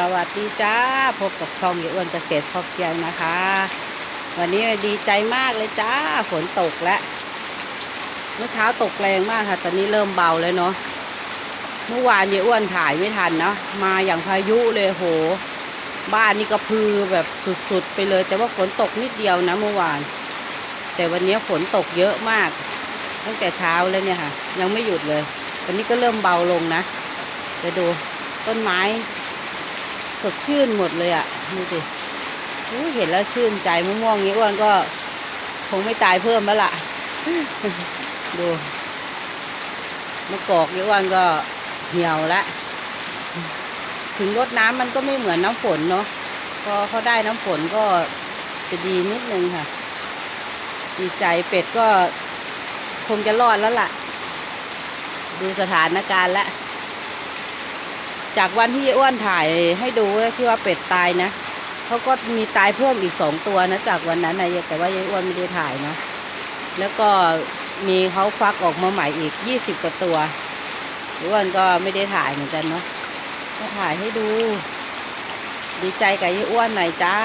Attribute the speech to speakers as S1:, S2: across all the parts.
S1: สวัสดีจ้าพบกับช่องยายอ้วนเกษตรพอเพียงนะคะ วันนี้ดีใจมากเลยจ้าฝนตกแล้วเมื่อเช้าตกแรงมากค่ะ ตอนนี้เริ่มเบาแล้วเนาะเมื่อวานยายอ้วนถ่ายไม่ทันเนาะมาอย่างพายุเลยโห บ้านนี่กระพือแบบสุดๆไปเลย แต่ว่าฝนตกนิดเดียวนะเมื่อวาน แต่วันนี้ฝนตกเยอะมาก ตั้งแต่เช้าเลยเนี่ยค่ะ ยังไม่หยุดเลยวันนี้ก็เริ่มเบาลงนะเดี๋ยวดูต้นไม้ สดชื่นหมดเลยอะ่ะดูสิเห็นแล้วชื่นใจม่วงๆนี้อ้วนก็คงไม่ตายเพิ่มแล้วล่ะ ดูมะกอกนี้อ้วนก็เหี่ยวแล้วถึงรดน้ำมันก็ไม่เหมือนน้ำฝนเนาะพอเขาได้น้ำฝนก็จะดีนิดนึงค่ะ ดีใจเป็ดก็คงจะรอดแล้วล่ะ ดูสถานการณ์แล้ว จากวันที่อ้วนถ่ายให้ดูที่ว่าเป็ดตายนะเขาก็มีตายเพิ่มอีกสองตัวนะ จากวันนั้นนะแต่ว่ายายอ้วนไม่ได้ถ่ายนะ แล้วก็มีเขาฟักออกมาใหม่อีกยี่สิบกว่าตัวอ้วนก็ไม่ได้ถ่ายเหมือนกันเนาะก็ถ่ายให้ดู ดีใจกับยายอ้วนหน่อยจ้า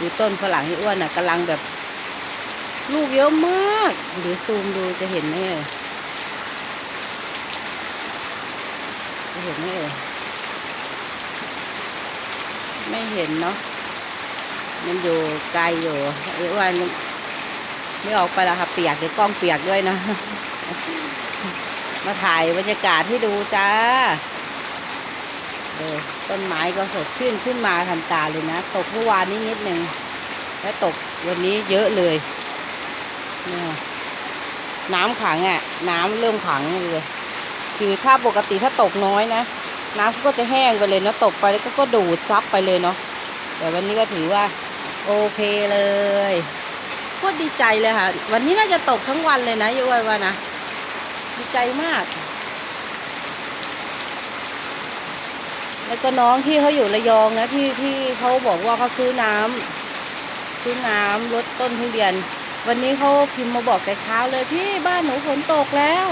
S1: ดูต้นฝรั่งยายอ้วนน่ะกำลังแบบ ลูกเยอะมากเดี๋ยวซูมดูจะเห็นไหม เห็นไหมเอ่ยไม่เห็นเนาะมันอยู่ไกลอยู่ไอ้อ้วนไม่ออกไปแล้วค่ะเปียกเดี๋ยวกล้องเปียกด้วยนะ มาถ่ายบรรยากาศให้ดูจ้าเออต้นไม้ก็สดชื่นขึ้นมาทันตาเลยนะ ตกเมื่อวานนี้นิดหนึ่งแล้วตกวันนี้เยอะเลยเนี่ยน้ำขังอะ่ะ น้ำเริ่มขังเลย คือถ้าปกติถ้าตกน้อยนะน้ำก็จะแห้งไปเลยเนาะตกไปแล้วก็ก็ดูดซับไปเลยเนาะแต่วันนี้ก็ถือว่า โอเคเลยโคตรดีใจเลยค่ะ วันนี้น่าจะตกทั้งวันเลยนะยุ้ยว่านะดีใจมาก แล้วก็น้องที่เขาอยู่ระยองนะที่ที่เขาบอกว่าเขาซื้อน้ำซื้อน้ำลดต้นทุเรียน วันนี้เขาพิมพ์มาบอกแต่เช้าเลยพี่บ้านหนูฝนตกแล้ว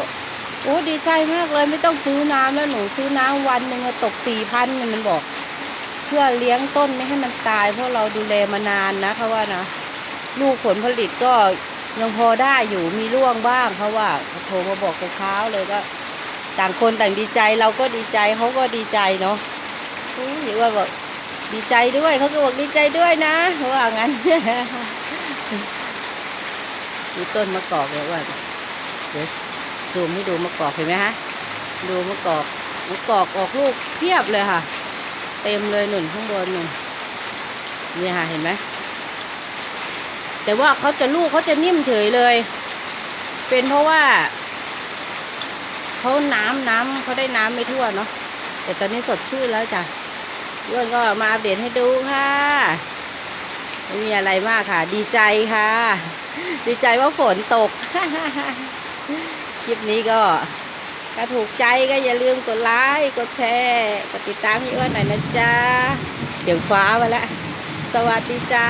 S1: โอ้ดีใจมากเลยไม่ต้องซื้อน้ำแล้วหนูซื้อน้ำวันหนึ่งตกสี่พันมันบอก เพื่อเลี้ยงต้นไม่ให้มันตาย เพราะเราดูแลมานานนะเขาว่านะลูกผลผลิตก็ยังพอได้อยู่มีร่วงบ้างเขาว่าโทรมาบอกแต่เช้าเลยก็ ต่างคนต่างดีใจเราก็ดีใจเขาก็ดีใจเนาะอุ้ยว่าบอกดีใจด้วยเขาก็บอกดีใจด้วยนะเขาว่างั้นมีต้นมะกอกเลยว่าเดี๋ยว ซูมให้ดูมะกอกเห็นไหมฮะดูมะกอกมะกอกออกลูกเพียบเลยค่ะ เต็มเลยหนุนข้างบนหนุนนี่ค่ะเห็นไหมแต่ว่าเขาจะลูกเขาจะนิ่มเฉยเลย เป็นเพราะว่าเขาน้ำน้ำเขาได้น้ำไม่ทั่วเนาะแต่ตอนนี้สดชื่นแล้วจ้ะย้วนก็มาอัปเดตให้ดูค่ะไม่มีอะไรมากค่ะ ดีใจค่ะ ดีใจว่าฝนตก ลิปนี้ก็ถ้าถูกใจก็อย่าลืมกดไลค์กดแชร์กดติดตามพี่อ้วนหน่อยนะจ๊ะเสียงฟ้ามาแล้ว สวัสดีจ้า